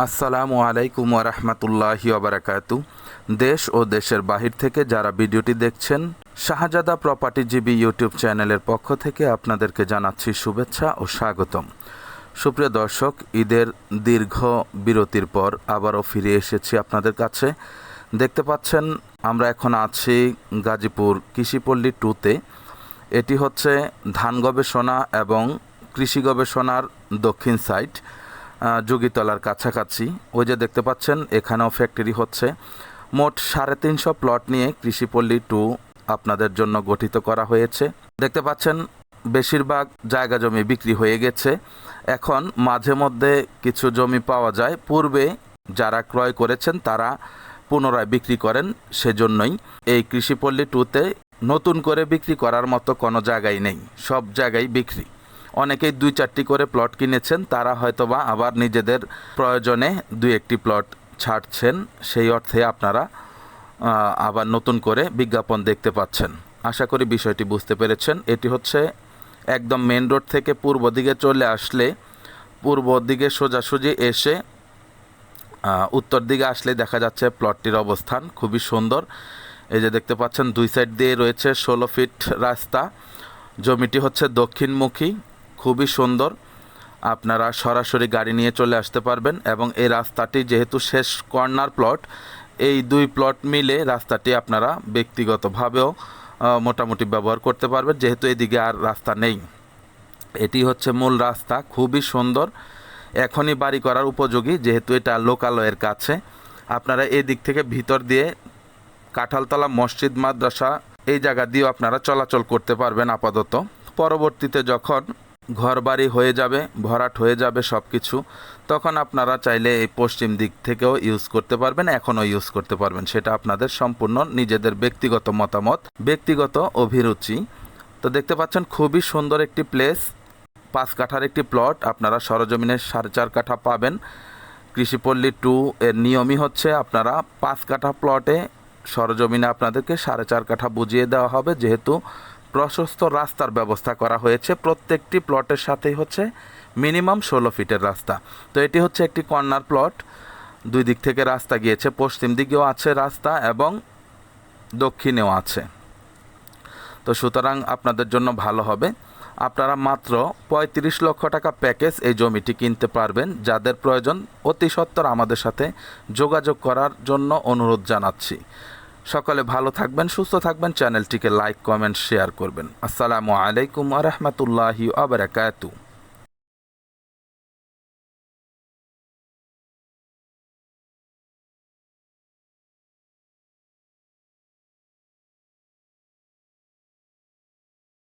আসসালামু আলাইকুম ওরহমতুল্লাহি ওবরাকাতু দেশ ও দেশের বাহির থেকে যারা ভিডিওটি দেখছেন শাহজাদা প্রপার্টিজীবী ইউটিউব চ্যানেলের পক্ষ থেকে আপনাদেরকে জানাচ্ছি শুভেচ্ছা ও স্বাগতম। সুপ্রিয় দর্শক ঈদের দীর্ঘ বিরতির পর আবারও ফিরে এসেছি আপনাদের কাছে। দেখতে পাচ্ছেন আমরা এখন আছি গাজীপুর কৃষিপল্লী টুতে এটি হচ্ছে ধান গবেষণা এবং কৃষি গবেষণার দক্ষিণ আহ, যোগীতলার কাছাকাছি। ওই যে দেখতে পাচ্ছেন, এখানেও ফ্যাক্টরি হচ্ছে। মোট সাড়ে তিনশো প্লট নিয়ে কৃষিপল্লী টু আপনাদের জন্য গঠিত করা হয়েছে। দেখতে পাচ্ছেন, বেশিরভাগ জায়গা জমি বিক্রি হয়ে গেছে। এখন মাঝে মধ্যে কিছু জমি পাওয়া যায়। পূর্বে যারা ক্রয় করেছেন, তারা পুনরায় বিক্রি করেন সেজন্যই। এই কৃষিপল্লী টুতে নতুন করে বিক্রি করার মতো কোনো জায়গায় নেই। সব জায়গায় বিক্রি। অনেকেই দুই চারটি করে প্লট কিনেছেন, তারা হয়তোবা আবার নিজেদের প্রয়োজনে দুই একটি প্লট ছাড়ছেন। সেই অর্থে আপনারা আবার নতুন করে বিজ্ঞাপন দেখতে পাচ্ছেন। আশা করি বিষয়টি বুঝতে পেরেছেন। এটি হচ্ছে একদম মেন রোড থেকে পূর্ব দিকে চলে আসলে, পূর্ব দিকে সোজাসুজি এসে উত্তর দিকে আসলে দেখা যাচ্ছে প্লটটির অবস্থান খুবই সুন্দর। এই যে দেখতে পাচ্ছেন, দুই সাইড দিয়ে রয়েছে ষোলো ফিট রাস্তা। জমিটি হচ্ছে দক্ষিণমুখী। খুবই সুন্দর। আপনারা সরাসরি গাড়ি নিয়ে চলে আসতে পারবেন এবং এই রাস্তাটি যেহেতু শেষ কর্নার প্লট, এই দুই প্লট মিলে রাস্তাটি আপনারা ব্যক্তিগতভাবেও মোটামুটি ব্যবহার করতে পারবেন, যেহেতু এদিকে আর রাস্তা নেই। এটি হচ্ছে মূল রাস্তা, খুবই সুন্দর। এখনই বাড়ি করার উপযোগী, যেহেতু এটা লোকালয়ের কাছে। আপনারা এই দিক থেকে ভিতর দিয়ে কাঁঠালতলা মসজিদ, মাদ্রাসা, এই জায়গা দিয়েও আপনারা চলাচল করতে পারবেন আপাতত। পরবর্তীতে যখন ঘরবাড়ি হয়ে যাবে, ভরাট হয়ে যাবে সব কিছু তখন আপনারা চাইলে এই পশ্চিম দিক থেকেও ইউজ করতে পারবেন, এখনও ইউজ করতে পারবেন। সেটা আপনাদের সম্পূর্ণ নিজেদের ব্যক্তিগত মতামত, ব্যক্তিগত অভিরুচি। তো দেখতে পাচ্ছেন খুবই সুন্দর একটি প্লেস পাঁচ কাঠার একটি প্লট আপনারা সরজমিনের সাড়ে চার কাঠা পাবেন। কৃষিপল্লী টু এর নিয়মই হচ্ছে আপনারা পাঁচ কাঠা প্লটে সরজমিনে আপনাদেরকে সাড়ে চার কাঠা বুঝিয়ে দেওয়া হবে, যেহেতু প্রশস্ত রাস্তার ব্যবস্থা করা হয়েছে। প্রত্যেকটি প্লটের সাথেই হচ্ছে মিনিমাম ষোলো ফিটের রাস্তা। তো এটি হচ্ছে একটি কর্নার প্লট। দুই দিক থেকে রাস্তা গিয়েছে, পশ্চিম দিকেও আছে রাস্তা এবং দক্ষিণেও আছে। তো সুতরাং আপনাদের জন্য ভালো হবে। আপনারা মাত্র পঁয়ত্রিশ লক্ষ টাকা প্যাকেজ এই জমিটি কিনতে পারবেন। যাদের প্রয়োজন অতি সত্বর আমাদের সাথে যোগাযোগ করার জন্য অনুরোধ জানাচ্ছি। সকলে ভালো থাকবেন, সুস্থ থাকবেন। চ্যানেলটিকে লাইক, কমেন্ট, শেয়ার করবেন। আসসালামু আলাইকুম আ রহমতুল্লাহি আবরাকাতু